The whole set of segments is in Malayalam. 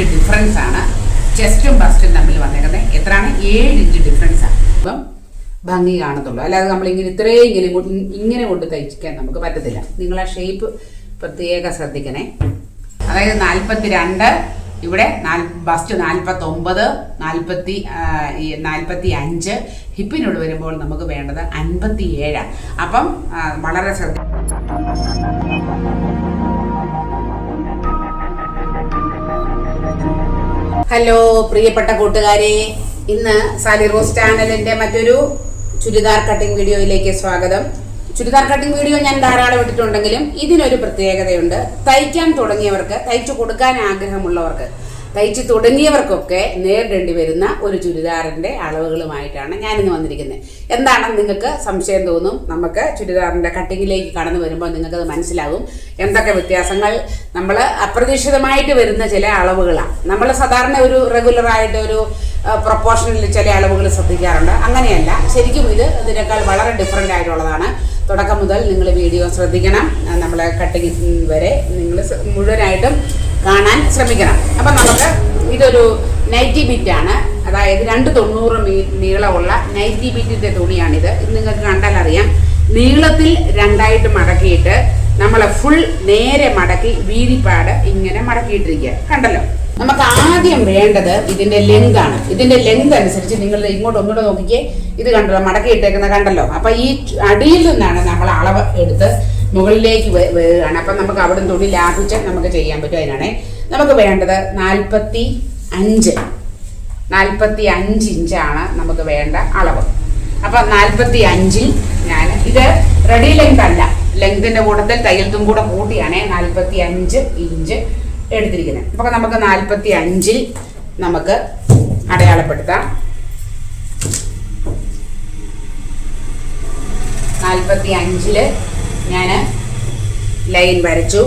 ഇഞ്ച് ഡിഫറൻസ് ആണ്. ചെസ്റ്റും ബസ്റ്റും തമ്മിൽ വന്നേക്കുന്നത് എത്രയാണ്? ഏഴ് ഇഞ്ച് ഡിഫറൻസ് ആണ്. അപ്പം ഭംഗി കാണത്തുള്ളൂ. അല്ലാതെ നമ്മൾ ഇങ്ങനെ ഇത്രയും ഇങ്ങനെ ഇങ്ങനെ കൊണ്ട് തയ്ക്കാൻ നമുക്ക് പറ്റത്തില്ല. നിങ്ങൾ ആ ഷേപ്പ് പ്രത്യേകം ശ്രദ്ധിക്കണേ. അതായത് നാൽപ്പത്തി രണ്ട് ഇവിടെ ബസ്റ്റ് നാൽപ്പത്തി ഒമ്പത് നാൽപ്പത്തി നാൽപ്പത്തി അഞ്ച് ഹിപ്പിനോട് വരുമ്പോൾ നമുക്ക് വേണ്ടത് അൻപത്തി ഏഴാണ് അപ്പം വളരെ ശ്രദ്ധ ഹലോ പ്രിയപ്പെട്ട കൂട്ടുകാരെ. ഇന്ന് സാലി റോസ് ചാനലിന്റെ മറ്റൊരു ചുരിദാർ കട്ടിംഗ് വീഡിയോയിലേക്ക് സ്വാഗതം. ചുരിദാർ കട്ടിംഗ് വീഡിയോ ഞാൻ ധാരാളം ഇട്ടിട്ടുണ്ടെങ്കിലും ഇതിനൊരു പ്രത്യേകതയുണ്ട്. തയ്ക്കാൻ തുടങ്ങിയവർക്ക് തയ്ച്ചു കൊടുക്കാൻ ആഗ്രഹമുള്ളവർക്ക് തയ്ച്ചു തുടങ്ങിയവർക്കൊക്കെ നേരിടേണ്ടി വരുന്ന ഒരു ചുരിദാറിന്റെ അളവുകളുമായിട്ടാണ് ഞാനിന്ന് വന്നിരിക്കുന്നത്. എന്താണ് നിങ്ങൾക്ക് സംശയം തോന്നും നമുക്ക് ചുരിദാറിന്റെ കട്ടിങ്ങിലേക്ക് കടന്നു വരുമ്പോൾ നിങ്ങൾക്കത് മനസ്സിലാകും എന്തൊക്കെ വ്യത്യാസങ്ങൾ? നമ്മൾ അപ്രതീക്ഷിതമായിട്ട് വരുന്ന ചില അളവുകളാണ്. നമ്മൾ സാധാരണ ഒരു റെഗുലറായിട്ട് ഒരു പ്രൊപ്പോർഷനിൽ ചില അളവുകൾ ശ്രദ്ധിക്കാറുണ്ട്. അങ്ങനെയല്ല ശരിക്കും ഇത് ഇതിനേക്കാൾ വളരെ ഡിഫറെന്റ് ആയിട്ടുള്ളതാണ്. തുടക്കം മുതൽ നിങ്ങൾ വീഡിയോ ശ്രദ്ധിക്കണം. നമ്മളെ കട്ടിങ് വരെ നിങ്ങൾ മുഴുവനായിട്ടും കാണാൻ ശ്രമിക്കണം. അപ്പം നമുക്ക് ഇതൊരു നൈറ്റി ബിറ്റാണ് അതായത് രണ്ട് തൊണ്ണൂറ് മീ നീളമുള്ള നൈറ്റി ബിറ്റിന്റെ തുണിയാണിത്. ഇത് നിങ്ങൾക്ക് കണ്ടാൽ അറിയാം. നീളത്തിൽ രണ്ടായിട്ട് മടക്കിയിട്ട് നമ്മളെ ഫുൾ നേരെ മടക്കി വീതിപ്പാട് ഇങ്ങനെ മടക്കിയിട്ടിരിക്കുക. കണ്ടല്ലോ? നമുക്ക് ആദ്യം വേണ്ടത് ഇതിന്റെ ലെങ്ത് ആണ്. ഇതിന്റെ ലെങ്ത് അനുസരിച്ച് നിങ്ങൾ ഇങ്ങോട്ട് ഒന്നുകൂടെ നോക്കിക്കേ. ഇത് കണ്ടല്ലോ മടക്കി ഇട്ടേക്കുന്ന കണ്ടല്ലോ. അപ്പൊ ഈ അടിയിൽ നിന്നാണ് നമ്മൾ അളവ് എടുത്ത് മുകളിലേക്ക് വേ- വേകാണ് അപ്പം നമുക്ക് അവിടെ തുണി ലാഭിച്ച് നമുക്ക് ചെയ്യാൻ പറ്റും അതിനാണ്. നമുക്ക് വേണ്ടത് നാൽപ്പത്തി അഞ്ച്. നാൽപ്പത്തി അഞ്ച് ഇഞ്ചാണ് നമുക്ക് വേണ്ട അളവ്. അപ്പം നാൽപ്പത്തി അഞ്ചിൽ ഞാൻ ഇത് റെഡി ലെങ്ത് അല്ല. ലെങ്തിന്റെ കൂട്ടത്തിൽ തയ്യൽത്തും കൂടെ കൂട്ടിയാണ് നാൽപ്പത്തി അഞ്ച് ഇഞ്ച് എടുത്തിരിക്കുന്നത്. അപ്പം നമുക്ക് നാൽപ്പത്തി അഞ്ചിൽ നമുക്ക് അടയാളപ്പെടുത്താം. നാൽപ്പത്തി അഞ്ചിൽ ഞാൻ ലൈൻ വരച്ചു.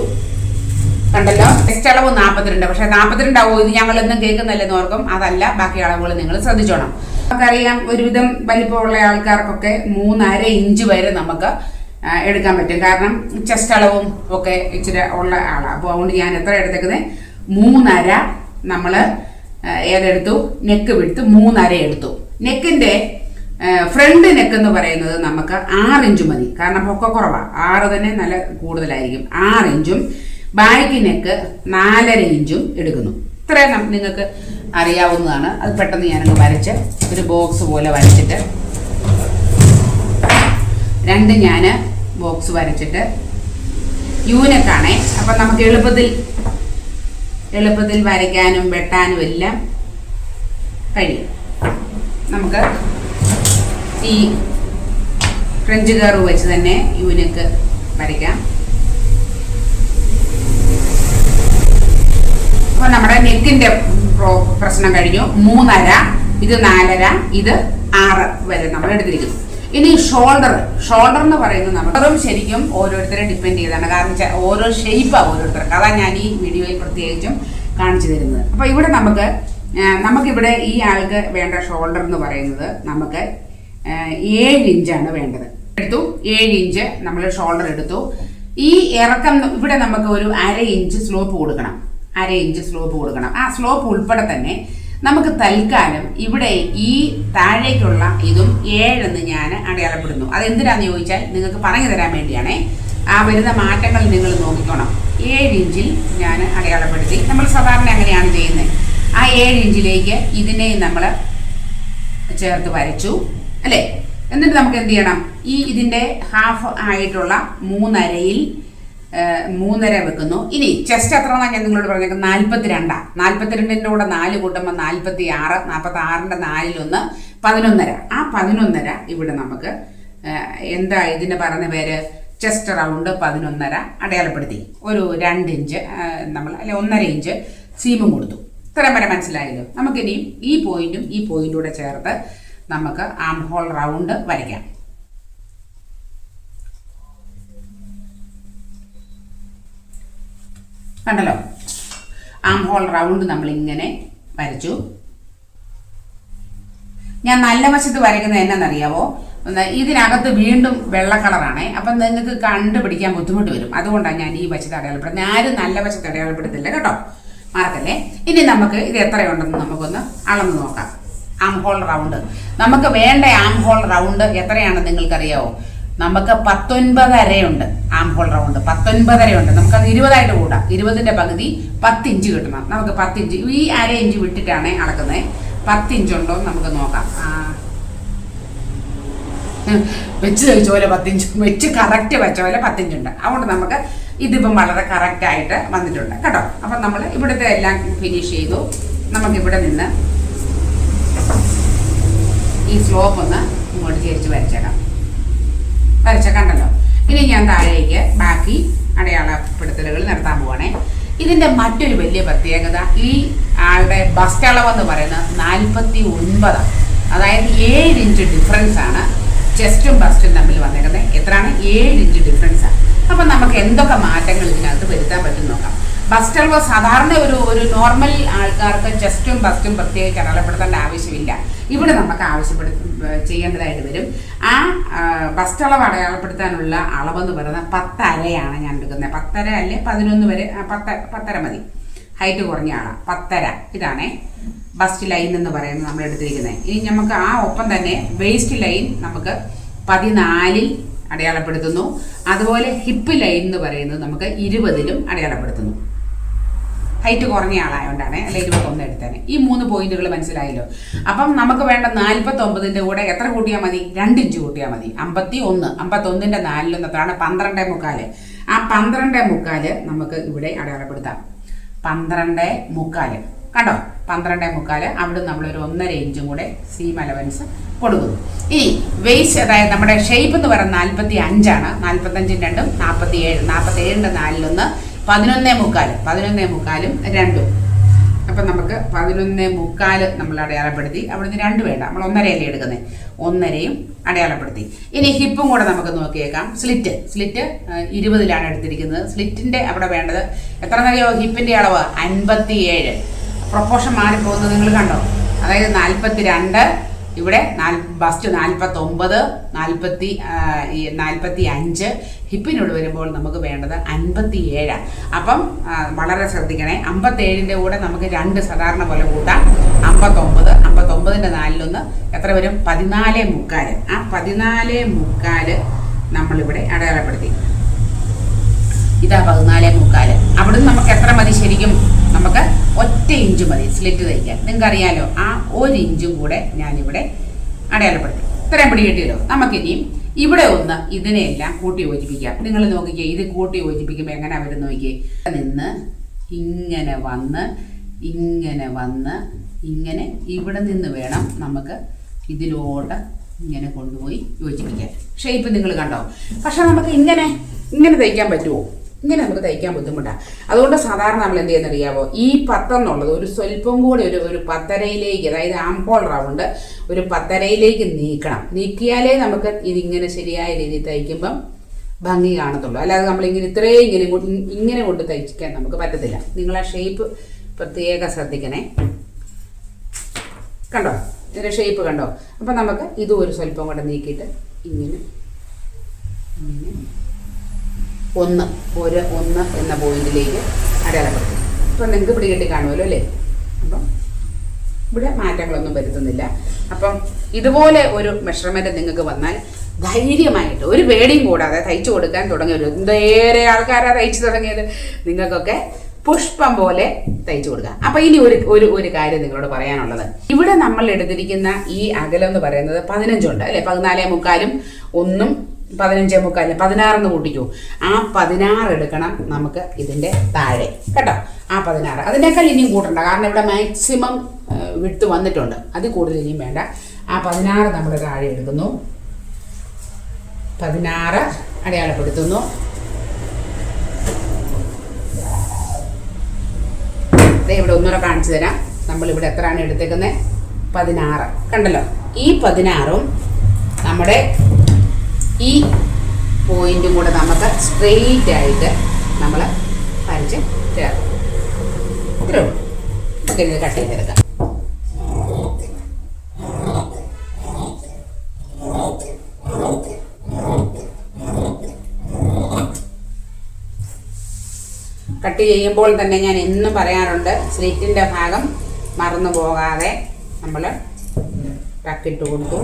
കണ്ടല്ലോ? നെക്സ്റ്റ് അളവ് നാൽപ്പത്തിരണ്ട് പക്ഷെ നാൽപ്പത്തിരണ്ടാവോ ഇത് ഞങ്ങൾ കേൾക്കുന്നില്ലെന്ന് ഓർക്കും. അതല്ല ബാക്കി അളവുകൾ നിങ്ങൾ ശ്രദ്ധിച്ചോണം. നമുക്കറിയാം ഒരുവിധം വലിപ്പമുള്ള ആൾക്കാർക്കൊക്കെ മൂന്നര ഇഞ്ച് വരെ നമുക്ക് എടുക്കാൻ പറ്റും. കാരണം ചെസ്റ്റ് അളവും ഒക്കെ ഇച്ചിരി ഉള്ള ആളാണ് അപ്പോൾ അതുകൊണ്ട് ഞാൻ എത്ര എടുത്തേക്കുന്നത് മൂന്നര നമ്മൾ ഏതെടുത്തു? നെക്ക് വിടുത്ത് മൂന്നര എടുത്തു. നെക്കിന്റെ ഫ്രണ്ട് നെക്ക് എന്ന് പറയുന്നത് നമുക്ക് ആറ് ഇഞ്ച് മതി. കാരണം പൊക്ക കുറവാണ് ആറ് തന്നെ നല്ല കൂടുതലായിരിക്കും. ആറ് ഇഞ്ചും ബാക്ക് നെക്ക് നാലര ഇഞ്ചും എടുക്കുന്നു. ഇത്രയും നിങ്ങൾക്ക് അറിയാവുന്നതാണ്. അത് പെട്ടെന്ന് ഞാനങ്ങ് വരച്ച് ഒരു ബോക്സ് പോലെ വരച്ചിട്ട് രണ്ട് ഞാൻ ബോക്സ് വരച്ചിട്ട് യൂനക്കാണേ അപ്പം നമുക്ക് എളുപ്പത്തിൽ എളുപ്പത്തിൽ വരയ്ക്കാനും വെട്ടാനും എല്ലാം കഴിയും. നമുക്ക് ഈ ഫ്രഞ്ച് കർവ് വെച്ച് തന്നെ യൂനക്ക് വരയ്ക്കാം. അപ്പോൾ നമ്മുടെ നെക്കിന്റെ പ്രശ്നം കഴിഞ്ഞു. മൂന്നര ഇത് നാലര ഇത് ആറ് വരെ നമ്മൾ എടുത്തിരിക്കുന്നു. ഇനി ഷോൾഡർ ഷോൾഡർ എന്ന് പറയുന്നത് നമ്മളും ശരിക്കും ഓരോരുത്തരെ ഡിപ്പെൻഡ് ചെയ്താണ്. കാരണം ഓരോ ഷേപ്പാണ് ഓരോരുത്തർക്ക്. അതാണ് ഞാൻ ഈ വീഡിയോയിൽ പ്രത്യേകിച്ചും കാണിച്ചു തരുന്നത്. അപ്പോൾ ഇവിടെ നമുക്ക് നമുക്കിവിടെ ഈ ആൾക്ക് വേണ്ട ഷോൾഡർ എന്ന് പറയുന്നത് നമുക്ക് ഏഴ് ഇഞ്ചാണ് വേണ്ടത്. എടുത്തു. ഏഴ് ഇഞ്ച് നമ്മൾ ഷോൾഡർ എടുത്തു. ഈ ഇറക്കം ഇവിടെ നമുക്ക് ഒരു അര ഇഞ്ച് സ്ലോപ്പ് കൊടുക്കണം. അര ഇഞ്ച് സ്ലോപ്പ് കൊടുക്കണം. ആ സ്ലോപ്പ് ഉൾപ്പെടെ തന്നെ നമുക്ക് തൽക്കാലം ഇവിടെ ഈ താഴേക്കുള്ള ഇതും ഏഴെന്ന് ഞാൻ അടയാളപ്പെടുന്നു. അതെന്തിനാന്ന് ചോദിച്ചാൽ നിങ്ങൾക്ക് പറഞ്ഞു തരാൻ വേണ്ടിയാണേ. ആ വരുന്ന മാറ്റങ്ങൾ നിങ്ങൾ നോക്കിക്കോണം. ഏഴ് ഇഞ്ചിൽ ഞാൻ അടയാളപ്പെടുത്തി. നമ്മൾ സാധാരണ അങ്ങനെയാണ് ചെയ്യുന്നത്. ആ ഏഴ് ഇഞ്ചിലേക്ക് ഇതിനെ നമ്മൾ ചേർത്ത് വരച്ചു. അല്ലേ? എന്നിട്ട് നമുക്ക് എന്ത് ചെയ്യണം? ഈ ഇതിന്റെ ഹാഫ് ആയിട്ടുള്ള മൂന്നരയിൽ മൂന്നര വെക്കുന്നു. ഇനി ചെസ്റ്റ് എത്ര ഞാൻ നിങ്ങളോട് പറഞ്ഞേക്കുന്നത് നാൽപ്പത്തിരണ്ടാ നാൽപ്പത്തിരണ്ടിന്റെ കൂടെ നാല് കൂട്ടുമ്പോൾ നാൽപ്പത്തി ആറ് നാൽപ്പത്തി ആറിന്റെ നാലിലൊന്ന് പതിനൊന്നര. ആ പതിനൊന്നര ഇവിടെ നമുക്ക് എന്താ ഇതിന് പറഞ്ഞ പേര്? ചെസ്റ്റ് റൗണ്ട് പതിനൊന്നര അടയാളപ്പെടുത്തി. ഒരു രണ്ട് ഇഞ്ച് നമ്മൾ അല്ലെ ഒന്നര ഇഞ്ച് സീമും കൊടുത്തു. ഇത്രയും വരെ മനസ്സിലായല്ലോ? നമുക്കിനിയും ഈ പോയിന്റും ഈ പോയിന്റും കൂടെ ചേർത്ത് നമുക്ക് ആം ഹോൾ റൗണ്ട് വരയ്ക്കാം. കണ്ടല്ലോ? ആം ഹോൾ റൗണ്ട് നമ്മൾ ഇങ്ങനെ വരച്ചു. ഞാൻ നല്ല വശത്ത് വരയ്ക്കുന്നത് എന്നാണെന്നറിയാവോ ഇതിനകത്ത് വീണ്ടും വെള്ള കളറാണേ. അപ്പം നിങ്ങൾക്ക് കണ്ടുപിടിക്കാൻ ബുദ്ധിമുട്ട് വരും. അതുകൊണ്ടാണ് ഞാൻ ഈ വശത്ത് അടയാളപ്പെടുന്നത് ആരും നല്ല വശത്ത് അടയാളപ്പെടുത്തില്ല കേട്ടോ. മറക്കല്ലേ ഇനി നമുക്ക് ഇത് എത്രയുണ്ടെന്ന് നമുക്കൊന്ന് അളന്ന് നോക്കാം. ആം ഹോൾ റൗണ്ട് നമുക്ക് വേണ്ട ആം ഹോൾ റൗണ്ട് എത്രയാണെന്ന് നിങ്ങൾക്കറിയാവോ? നമുക്ക് പത്തൊൻപതരയുണ്ട് ആം ഹോൾ റൗണ്ട് പത്തൊൻപതരയുണ്ട് നമുക്കത് ഇരുപതായിട്ട് കൂടാം. ഇരുപതിന്റെ പകുതി പത്ത് ഇഞ്ച് കിട്ടണം. നമുക്ക് പത്ത് ഇഞ്ച് ഈ അര ഇഞ്ച് വിട്ടിട്ടാണ് അളക്കുന്നത്. പത്ത് ഇഞ്ച് ഉണ്ടോ നമുക്ക് നോക്കാം. വെച്ച് ചോദിച്ച പോലെ പത്തിഞ്ച് വെച്ച് കറക്റ്റ് വെച്ച പോലെ പത്തിഞ്ചുണ്ട്. അതുകൊണ്ട് നമുക്ക് ഇതിപ്പം വളരെ കറക്റ്റ് ആയിട്ട് വന്നിട്ടുണ്ട്. കേട്ടോ? അപ്പം നമ്മൾ ഇവിടുത്തെ എല്ലാം ഫിനിഷ് ചെയ്തു. നമുക്ക് ഇവിടെ നിന്ന് ഈ സ്ലോപ്പ് ഒന്ന് ഇങ്ങോട്ട് ചേരിച്ച് വരച്ചേക്കാം. വരച്ചേക്കണ്ടല്ലോ. ഇനി ഞാൻ താഴേക്ക് ബാക്കി അടയാളപ്പെടുത്തലുകൾ നടത്താൻ പോവാണേ. ഇതിന്റെ മറ്റൊരു വലിയ പ്രത്യേകത ഈ ആളുടെ ബസ്റ്റ് അളവെന്ന് പറയുന്നത് നാൽപ്പത്തി ഒൻപതാണ് അതായത് ഏഴ് ഇഞ്ച് ഡിഫറൻസ് ആണ് ചെസ്റ്റും ബസ്റ്റും തമ്മിൽ വന്നേക്കുന്നത് എത്രയാണ്? ഏഴ് ഇഞ്ച് ഡിഫറൻസ് ആണ് അപ്പം നമുക്ക് എന്തൊക്കെ മാറ്റങ്ങൾ ഇതിനകത്ത് വരുത്താൻ പറ്റും നോക്കാം. ബസ് സാധാരണ ഒരു ഒരു നോർമൽ ആൾക്കാർക്ക് ചെസ്റ്റും ബസ്റ്റും പ്രത്യേകിച്ച് അടയാളപ്പെടുത്തേണ്ട ആവശ്യമില്ല. ഇവിടെ നമുക്ക് ആവശ്യപ്പെടു ചെയ്യേണ്ടതായിട്ട് വരും. ആ ബസ്റ്റ് അളവ് അടയാളപ്പെടുത്താനുള്ള അളവെന്ന് പറയുന്നത് പത്തരയാണ് ഞാൻ എടുക്കുന്നത്. പത്തര അല്ലെ? പതിനൊന്ന് വരെ പത്ത പത്തര മതി. ഹൈറ്റ് കുറഞ്ഞ ആളാണ് പത്തര. ഇതാണേ. ബസ്റ്റ് ലൈൻ എന്ന് പറയുന്നത് നമ്മൾ എടുത്തിരിക്കുന്നത്. ഇനി നമുക്ക് ആ ഒപ്പം തന്നെ വേസ്റ്റ് ലൈൻ നമുക്ക് പതിനാലിൽ അടയാളപ്പെടുത്തുന്നു. അതുപോലെ ഹിപ്പ് ലൈൻ എന്ന് പറയുന്നത് നമുക്ക് ഇരുപതിലും അടയാളപ്പെടുത്തുന്നു. ഹൈറ്റ് കുറഞ്ഞ ആളായതുകൊണ്ടാണ് അല്ലെ ഇരുപത്തൊന്ന് എടുത്തേനെ ഈ മൂന്ന് പോയിന്റുകൾ മനസ്സിലായല്ലോ. അപ്പം നമുക്ക് വേണ്ട നാൽപ്പത്തി ഒമ്പതിന്റെ കൂടെ എത്ര കൂട്ടിയാൽ മതി? രണ്ട് ഇഞ്ച് കൂട്ടിയാൽ മതി. അമ്പത്തി ഒന്ന് അമ്പത്തൊന്നിന്റെ നാലിലൊന്ന് എത്രയാണ് പന്ത്രണ്ടേ മുക്കാൽ. ആ പന്ത്രണ്ടേ മുക്കാൽ നമുക്ക് ഇവിടെ അടയാളപ്പെടുത്താം. പന്ത്രണ്ട് മുക്കാൽ. കണ്ടോ? പന്ത്രണ്ടേ മുക്കാൽ. അവിടെ നമ്മളൊരു ഒന്നര ഇഞ്ചും കൂടെ സീം അലവൻസ് കൊടുക്കുന്നു. ഈ വെയ്സ് അതായത് നമ്മുടെ ഷേപ്പ് എന്ന് പറയുന്നത് നാൽപ്പത്തി അഞ്ചാണ് നാൽപ്പത്തഞ്ചും രണ്ടും നാൽപ്പത്തി ഏഴ് നാൽപ്പത്തി ഏഴിന്റെ നാലിലൊന്ന് പതിനൊന്നേ മുക്കാൽ. പതിനൊന്നേ മുക്കാലും രണ്ടും. അപ്പം നമുക്ക് പതിനൊന്നേ മുക്കാൽ നമ്മൾ അടയാളപ്പെടുത്തി. അവിടുന്ന് രണ്ട് വേണ്ട. നമ്മൾ ഒന്നരയല്ലേ എടുക്കുന്നത് ഒന്നരയും അടയാളപ്പെടുത്തി. ഇനി ഹിപ്പും കൂടെ നമുക്ക് നോക്കിയേക്കാം. സ്ലിറ്റ്. സ്ലിറ്റ് ഇരുപതിലാണ് എടുത്തിരിക്കുന്നത്. സ്ലിറ്റിന്റെ അവിടെ വേണ്ടത് എത്ര നിലയോ ഹിപ്പിന്റെ അളവ് അൻപത്തി ഏഴ് പ്രൊപ്പോഷൻ മാറിപ്പോകുന്നത് നിങ്ങൾ കണ്ടോ? അതായത് നാൽപ്പത്തി രണ്ട് ഇവിടെ ബസ്റ്റ് നാൽപ്പത്തി ഒമ്പത് നാൽപ്പത്തി നാൽപ്പത്തി അഞ്ച് ഹിപ്പിനോട് വരുമ്പോൾ നമുക്ക് വേണ്ടത് അൻപത്തി ഏഴാണ് അപ്പം വളരെ ശ്രദ്ധിക്കണേ അമ്പത്തേഴിന്റെ കൂടെ നമുക്ക് രണ്ട് സാധാരണ പോലെ കൂട്ടാം. അമ്പത്തൊമ്പത് അമ്പത്തൊമ്പതിന്റെ നാലിലൊന്ന് എത്ര വരും? പതിനാല് മുക്കാൽ. ആ പതിനാല് മുക്കാൽ നമ്മളിവിടെ അടയാളപ്പെടുത്തി. ഇതാ പതിനാലേ മുക്കാൽ. അവിടുന്ന് നമുക്ക് എത്ര മതി ശരിക്കും? നമുക്ക് ഒറ്റ ഇഞ്ച് മതി സ്ലിറ്റ് തയ്ക്കാൻ. നിങ്ങൾക്ക് അറിയാലോ ആ ഒരു ഇഞ്ചും കൂടെ ഞാനിവിടെ അടയാളപ്പെടുത്തി. ഇത്രയും പിടി കിട്ടിയല്ലോ. നമുക്കിനിയും ഇവിടെ ഒന്ന് ഇതിനെയെല്ലാം കൂട്ടി യോജിപ്പിക്കാം. നിങ്ങൾ നോക്കിക്കേ ഇത് കൂട്ടി യോജിപ്പിക്കുമ്പോൾ എങ്ങനെ അവർ നോക്കിയേ? നിന്ന് ഇങ്ങനെ വന്ന് ഇങ്ങനെ വന്ന് ഇങ്ങനെ ഇവിടെ നിന്ന് വേണം നമുക്ക് ഇതിലോട്ട് ഇങ്ങനെ കൊണ്ടുപോയി യോജിപ്പിക്കാൻ. ഷേപ്പ് നിങ്ങൾ കണ്ടോ? പക്ഷെ നമുക്ക് ഇങ്ങനെ ഇങ്ങനെ തയ്ക്കാൻ പറ്റുമോ? ഇങ്ങനെ നമുക്ക് തയ്ക്കാൻ ബുദ്ധിമുട്ടാണ് അതുകൊണ്ട് സാധാരണ നമ്മൾ എന്ത് ചെയ്യുന്ന അറിയാമോ ഈ പത്തെന്നുള്ളത് ഒരു സ്വല്പം കൂടി ഒരു ഒരു പത്തരയിലേക്ക് അതായത് ആംപോൾ റൗണ്ട് ഒരു പത്തരയിലേക്ക് നീക്കണം. നീക്കിയാലേ നമുക്ക് ഇതിങ്ങനെ ശരിയായ രീതിയിൽ തയ്ക്കുമ്പം ഭംഗി കാണത്തുള്ളൂ. അല്ലാതെ നമ്മളിങ്ങനെ ഇത്രയും ഇങ്ങനെ ഇങ്ങനെ കൊണ്ട് തയ്ക്കാൻ നമുക്ക് പറ്റത്തില്ല. നിങ്ങൾ ആ ഷേപ്പ് പ്രത്യേകം ശ്രദ്ധിക്കണേ. കണ്ടോ? ഇതിന്റെ ഷേപ്പ് കണ്ടോ? അപ്പം നമുക്ക് ഇതും ഒരു സ്വല്പം കൂടെ നീക്കിയിട്ട് ഇങ്ങനെ ഇങ്ങനെ ഒന്ന് ഒരു ഒന്ന് എന്ന പോയിന്റിലേക്ക് അടയാളപ്പെടുത്തും അപ്പം നിങ്ങൾക്ക് ഇവിടെ പിടികെട്ടി കാണുമല്ലോ അല്ലേ? അപ്പം ഇവിടെ മാറ്റങ്ങളൊന്നും വരുത്തുന്നില്ല. അപ്പം ഇതുപോലെ ഒരു മെഷർമെന്റ് നിങ്ങൾക്ക് വന്നാൽ ധൈര്യമായിട്ട് ഒരു പേടിയും കൂടാതെ തയ്ച്ചു കൊടുക്കാൻ തുടങ്ങിയൊരു എന്തേറെ ആൾക്കാരാണ് തയ്ച്ചു തുടങ്ങിയത്? നിങ്ങൾക്കൊക്കെ പുഷ്പം പോലെ തയ്ച്ചു കൊടുക്കുക. അപ്പൊ ഇനി ഒരു ഒരു ഒരു കാര്യം നിങ്ങളോട് പറയാനുള്ളത്. ഇവിടെ നമ്മൾ എടുത്തിരിക്കുന്ന ഈ അകലം എന്ന് പറയുന്നത് പതിനഞ്ചുണ്ട് അല്ലെ? പതിനാലേ മുക്കാലും ഒന്നും പതിനഞ്ചേ മുക്കാൽ പതിനാറെന്ന് കൂട്ടിക്കൂ. ആ പതിനാറ് എടുക്കണം നമുക്ക് ഇതിന്റെ താഴെ. കേട്ടോ? ആ പതിനാറ്. അതിനേക്കാൾ ഇനിയും കൂട്ടണ്ട. കാരണം ഇവിടെ മാക്സിമം വിട്ട് വന്നിട്ടുണ്ട്. അത് കൂടുതൽ ഇനിയും വേണ്ട. ആ പതിനാറ് നമ്മൾ താഴെ എടുക്കുന്നു. പതിനാറ് അടയാളപ്പെടുത്തുന്നു. ദേ ഇവിടെ ഒന്നുകൂടെ കാണിച്ചു തരാം. നമ്മളിവിടെ എത്രയാണ് എടുത്തേക്കുന്നത് പതിനാറ്. കണ്ടല്ലോ? ഈ പതിനാറും നമ്മുടെ ഈ പോയിന്റും കൂടെ നമുക്ക് സ്ട്രെയിറ്റ് ആയിട്ട് നമ്മൾ വരച്ച് ചേർക്കും. ഇത്രേ കട്ട് ചെയ്തെടുക്കാം. കട്ട് ചെയ്യുമ്പോൾ തന്നെ ഞാൻ എന്നും പറയാറുണ്ട് സ്ലിറ്റിന്റെ ഭാഗം മറന്നു പോകാതെ നമ്മൾ ടക്കിട്ട് കൊടുത്തു.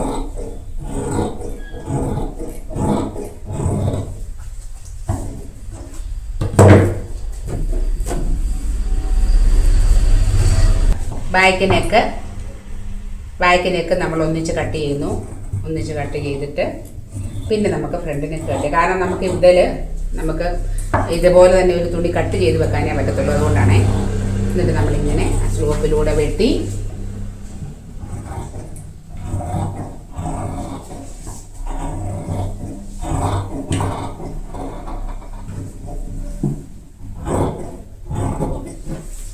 ബാക്ക് നെക്ക് ബാക്ക് നെക്ക് നമ്മൾ ഒന്നിച്ച് കട്ട് ചെയ്യുന്നു. ഒന്നിച്ച് കട്ട് ചെയ്തിട്ട് പിന്നെ നമുക്ക് ഫ്രണ്ട് നെക്ക് കട്ട് കാരണം നമുക്ക് ഇതിൽ നമുക്ക് ഇതുപോലെ തന്നെ ഒരു തുണി കട്ട് ചെയ്ത് വെക്കാനേ പറ്റത്തുള്ളൂ. അതുകൊണ്ടാണ് എന്നിട്ട് നമ്മളിങ്ങനെ സ്ലോപ്പിലൂടെ വെട്ടി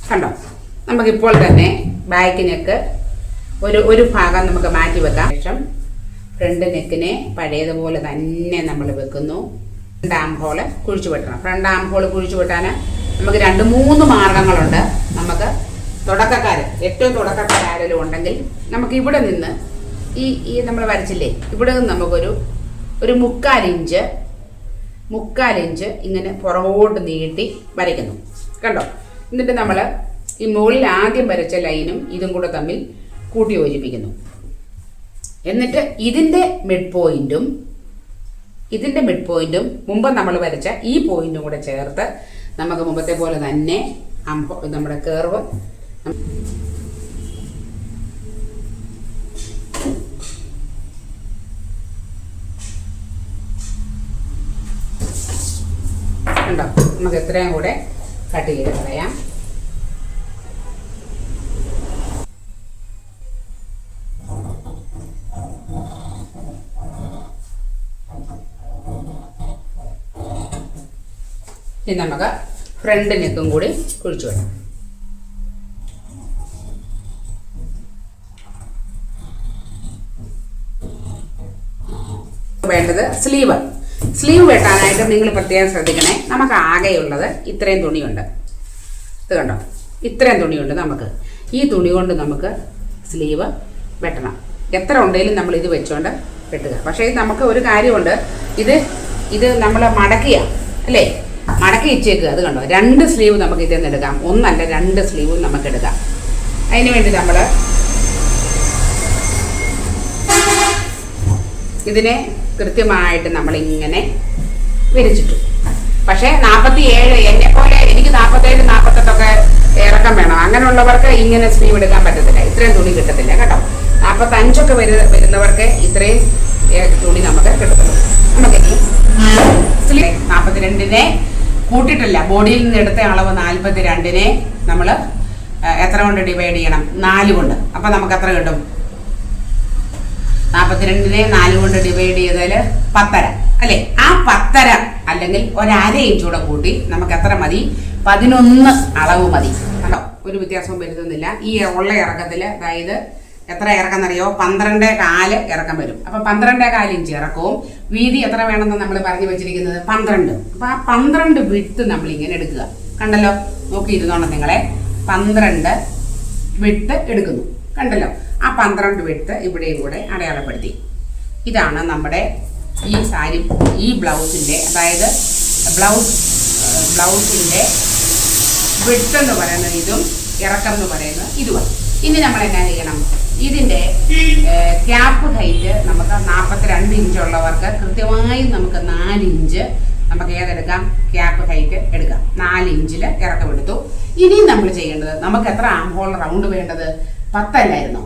കണ്ടോ? നമുക്കിപ്പോൾ തന്നെ ബാക്ക് നെക്ക് ഒരു ഒരു ഭാഗം നമുക്ക് മാറ്റി വെക്കാം. ശേഷം ഫ്രണ്ട് നെക്കിനെ പഴയതുപോലെ തന്നെ നമ്മൾ വെക്കുന്നു. രണ്ടാം ഹോൾ കുഴിച്ചു വെട്ടണം. ഫ്രണ്ട് ആം ഹോൾ കുഴിച്ചു വെട്ടാൻ നമുക്ക് രണ്ട് മൂന്ന് മാർഗങ്ങളുണ്ട്. നമുക്ക് തുടക്കക്കാർ ഏറ്റവും തുടക്കക്കാരും ഉണ്ടെങ്കിൽ നമുക്ക് ഇവിടെ നിന്ന് ഈ ഈ നമ്മൾ വരച്ചില്ലേ? ഇവിടെ നിന്ന് നമുക്കൊരു ഒരു മുക്കാൽ ഇഞ്ച് മുക്കാൽ ഇഞ്ച് ഇങ്ങനെ പുറകോട്ട് നീട്ടി വരയ്ക്കുന്നു. കണ്ടോ? എന്നിട്ട് നമ്മൾ ഈ മുകളിൽ ആദ്യം വരച്ച ലൈനും ഇതും കൂടെ തമ്മിൽ കൂട്ടി യോജിപ്പിക്കുന്നു എന്നിട്ട് ഇതിന്റെ മിഡ് പോയിന്റും ഇതിന്റെ മിഡ് പോയിന്റും മുമ്പ് നമ്മൾ വരച്ച ഈ പോയിന്റും കൂടെ ചേർത്ത് നമുക്ക് മുമ്പത്തെ പോലെ തന്നെ നമ്മുടെ കേർവ് ഉണ്ടോ നമുക്ക് എത്രയും കൂടെ കട്ട് ചെയ്ത് കളയാം. ഇനി നമുക്ക് ഫ്രണ്ട് നെക്കും കൂടി കുഴിച്ചു വിടാം വേണ്ടത് സ്ലീവ് സ്ലീവ് വെട്ടാനായിട്ട് നിങ്ങൾ പ്രത്യേകം ശ്രദ്ധിക്കണേ. നമുക്ക് ആകെയുള്ളത് ഇത്രയും തുണിയുണ്ട്. ഇത് കണ്ടോ? ഇത്രയും തുണിയുണ്ട് നമുക്ക്. ഈ തുണി കൊണ്ട് നമുക്ക് സ്ലീവ് വെട്ടണം. എത്ര ഉണ്ടെങ്കിലും നമ്മൾ ഇത് വെച്ചുകൊണ്ട് വെട്ടുക. പക്ഷേ നമുക്ക് ഒരു കാര്യമുണ്ട്. ഇത് ഇത് നമ്മൾ മടക്കിയ അല്ലേ? മടക്കി ഇച്ചേക്കുക അത് കണ്ടോ? രണ്ട് സ്ലീവ് നമുക്ക് ഇതിൽ നിന്ന് എടുക്കാം. ഒന്നല്ല രണ്ട് സ്ലീവും നമുക്ക് എടുക്കാം. അതിന് വേണ്ടി നമ്മൾ ഇതിനെ കൃത്യമായിട്ട് നമ്മൾ ഇങ്ങനെ വിരിച്ചിട്ടു. പക്ഷേ നാൽപ്പത്തി ഏഴ് എന്നെ പോലെ എനിക്ക് നാൽപ്പത്തേഴ് നാൽപ്പത്തെട്ടൊക്കെ ഇറക്കം വേണം. അങ്ങനെയുള്ളവർക്ക് ഇങ്ങനെ സ്ലീവ് എടുക്കാൻ പറ്റത്തില്ല. ഇത്രയും തുണി കിട്ടത്തില്ല കേട്ടോ? നാൽപ്പത്തഞ്ചൊക്കെ വരു വരുന്നവർക്ക് ഇത്രയും തുണി നമുക്ക് കിട്ടത്തുള്ളൂ. നമുക്ക് സ്ലീവ് നാൽപ്പത്തിരണ്ടിനെ കൂട്ടിയിട്ടില്ല. ബോഡിയിൽ നിന്ന് എടുത്ത അളവ് നാൽപ്പത്തി രണ്ടിനെ നമ്മൾ എത്ര കൊണ്ട് ഡിവൈഡ് ചെയ്യണം? നാല് കൊണ്ട്. അപ്പം നമുക്ക് എത്ര കിട്ടും? നാൽപ്പത്തിരണ്ടിനെ നാല് കൊണ്ട് ഡിവൈഡ് ചെയ്താൽ പത്തര. അല്ലേ? ആ പത്തര അല്ലെങ്കിൽ ഒരര ഇഞ്ച് കൂടെ കൂട്ടി നമുക്ക് എത്ര മതി? പതിനൊന്ന് അളവ് മതി. കണ്ടോ? ഒരു വ്യത്യാസവും വരുത്തുന്നില്ല. ഈ ഉള്ള ഇറക്കത്തിൽ അതായത് എത്ര ഇറക്കം എന്നറിയോ പന്ത്രണ്ട് കാൽ ഇറക്കം വരും. അപ്പൊ പന്ത്രണ്ട് കാൽ ഇഞ്ച് ഇറക്കവും. വീതി എത്ര വേണമെന്ന് നമ്മൾ പറഞ്ഞു വെച്ചിരിക്കുന്നത് പന്ത്രണ്ട്. അപ്പൊ ആ പന്ത്രണ്ട് വിട്ട് നമ്മൾ ഇങ്ങനെ എടുക്കുക. കണ്ടല്ലോ? നോക്കി ഇരുന്നോണം നിങ്ങളെ. പന്ത്രണ്ട് വിട്ട് എടുക്കുന്നു. കണ്ടല്ലോ? ആ പന്ത്രണ്ട് വിട്ട് ഇവിടെയും കൂടെ അടയാളപ്പെടുത്തി. ഇതാണ് നമ്മുടെ ഈ സാരി ഈ ബ്ലൗസിന്റെ അതായത് ബ്ലൗസ് ബ്ലൗസിന്റെ വിട്ട് എന്ന് പറയുന്നത് ഇതും ഇറക്കം എന്ന് പറയുന്നത് ഇതുമാണ്. ഇനി നമ്മൾ എന്നാ ചെയ്യണം? ഇതിന്റെ ക്യാപ്പ് ഹൈറ്റ് നമുക്ക് നാൽപ്പത്തിരണ്ട് ഇഞ്ച് ഉള്ളവർക്ക് കൃത്യമായി നമുക്ക് നാല് ഇഞ്ച് നമുക്ക് ഏതെടുക്കാം? ക്യാപ്പ് ഹൈറ്റ് എടുക്കാം. നാല് ഇഞ്ചിൽ ഇറക്കം എടുത്തു ഇനിയും നമ്മൾ ചെയ്യേണ്ടത് നമുക്ക് എത്ര ആം ഹോൾ റൗണ്ട് വേണ്ടത്? പത്തല്ലായിരുന്നു.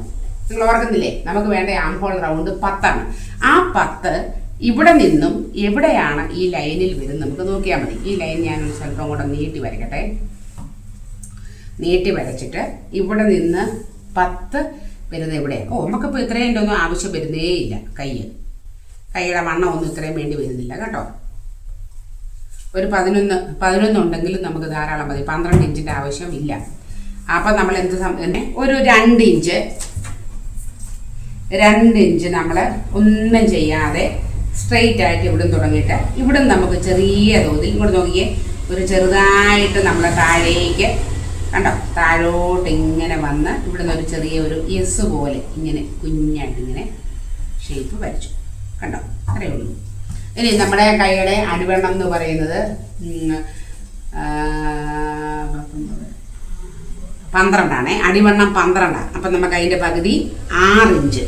നിങ്ങൾ ഓർക്കുന്നില്ലേ? നമുക്ക് വേണ്ട ആം ഹോൾ റൗണ്ട് പത്താണ്. ആ പത്ത് ഇവിടെ നിന്നും എവിടെയാണ് ഈ ലൈനിൽ വരുന്നത്? നമുക്ക് നോക്കിയാൽ മതി. ഈ ലൈൻ ഞാൻ ഒരു സ്വല്പം കൂടെ നീട്ടി വരയ്ക്കട്ടെ. നീട്ടി വരച്ചിട്ട് ഇവിടെ നിന്ന് പത്ത് വരുന്നത് എവിടെ? ഓ നമുക്കിപ്പോൾ ഇത്രയും ഒന്നും ആവശ്യം വരുന്നേ ഇല്ല കൈ കൈയുടെ വണ്ണം ഒന്നും ഇത്രയും വേണ്ടി വരുന്നില്ല കേട്ടോ. ഒരു പതിനൊന്ന് പതിനൊന്നുണ്ടെങ്കിലും നമുക്ക് ധാരാളം മതി പന്ത്രണ്ട് ഇഞ്ചിന്റെ ആവശ്യം ഇല്ല. അപ്പം നമ്മൾ എന്ത് തന്നെ ഒരു രണ്ട് ഇഞ്ച് രണ്ട് ഇഞ്ച് നമ്മൾ ഒന്നും ചെയ്യാതെ സ്ട്രെയിറ്റ് ആയിട്ട് ഇവിടെ തുടങ്ങിയിട്ട് ഇവിടെ നമുക്ക് ചെറിയ തോതിൽ ഇവിടെ നോക്കിയേ ഒരു ചെറുതായിട്ട് നമ്മൾ താഴേക്ക് കണ്ടോ? താഴോട്ട് ഇങ്ങനെ വന്ന് ഇവിടെ നിന്ന് ഒരു ചെറിയ ഒരു എസ് പോലെ ഇങ്ങനെ കുഞ്ഞായിട്ട് ഇങ്ങനെ ഷേപ്പ് വരച്ചു. കണ്ടോ? അത്രയേ ഉള്ളൂ. ഇനി നമ്മുടെ കൈയുടെ അടിവണ്ണം എന്ന് പറയുന്നത് പന്ത്രണ്ടാണേ. അടിവണ്ണം പന്ത്രണ്ടാണ് അപ്പം നമുക്ക് അതിന്റെ പകുതി ആറ് ഇഞ്ച്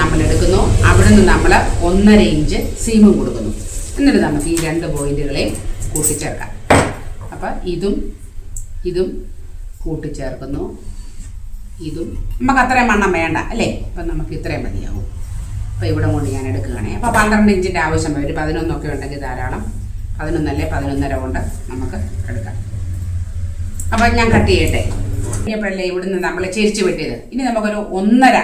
നമ്മൾ എടുക്കുന്നു. അവിടെ നിന്ന് നമ്മൾ ഒന്നര ഇഞ്ച് സീമും കൊടുക്കുന്നു. എന്നിട്ട് നമുക്ക് ഈ രണ്ട് പോയിന്റുകളെയും കൂട്ടിച്ചേർക്കാം. അപ്പം ഇതും ഇതും കൂട്ടിച്ചേർക്കുന്നു. ഇതും നമുക്ക് അത്രയും വണ്ണം വേണ്ട അല്ലേ? അപ്പം നമുക്ക് ഇത്രയും മതിയാവും. അപ്പോൾ ഇവിടെ കൊണ്ട് ഞാൻ എടുക്കുകയാണേ. അപ്പോൾ പന്ത്രണ്ട് ഇഞ്ചിന്റെ ആവശ്യം വരും. ഒരു പതിനൊന്നൊക്കെ ഉണ്ടെങ്കിൽ ധാരാളം. പതിനൊന്നല്ലേ പതിനൊന്നര കൊണ്ട് നമുക്ക് എടുക്കാം. അപ്പം ഞാൻ കട്ട് ചെയ്യട്ടെ. കഴിഞ്ഞപ്പോഴല്ലേ ഇവിടുന്ന് നമ്മൾ ചെരിച്ച് വെട്ടിയത് ഇനി നമുക്കൊരു ഒന്നര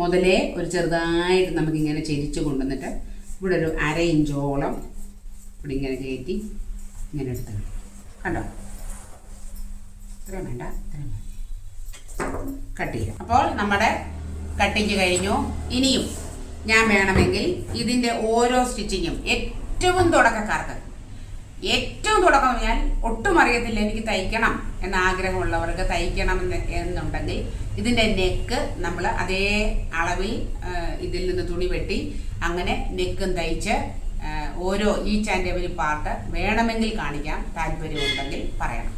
മുതലേ ഒരു ചെറുതായിട്ട് നമുക്കിങ്ങനെ ചെരിച്ച് കൊണ്ടുവന്നിട്ട് ഇവിടെ ഒരു അര ഇഞ്ചോളം ഇവിടെ ഇങ്ങനെ കയറ്റി ഇങ്ങനെ എടുത്ത് കണ്ടോ? ഇത്രയും വേണ്ട ഇത്രയും കട്ട് ചെയ്യാം. അപ്പോൾ നമ്മുടെ കട്ടിങ് കഴിഞ്ഞു. ഇനിയും ഞാൻ വേണമെങ്കിൽ ഇതിന്റെ ഓരോ സ്റ്റിച്ചിങ്ങും ഏറ്റവും തുടക്കക്കാർക്ക് ഏറ്റവും തുടക്കം ഞാൻ ഒട്ടും അറിയത്തില്ല എനിക്ക് തയ്ക്കണം എന്ന ആഗ്രഹമുള്ളവർക്ക് തയ്ക്കണം എന്ന് എന്നുണ്ടെങ്കിൽ ഇതിന്റെ നെക്ക് നമ്മൾ അതേ അളവിൽ ഇതിൽ നിന്ന് തുണി വെട്ടി അങ്ങനെ നെക്കും തയ്ച്ച് ഓരോ ഈ എവരി പാർട്ട് വേണമെങ്കിൽ കാണിക്കാം താല്പര്യമുണ്ടെങ്കിൽ പറയണം.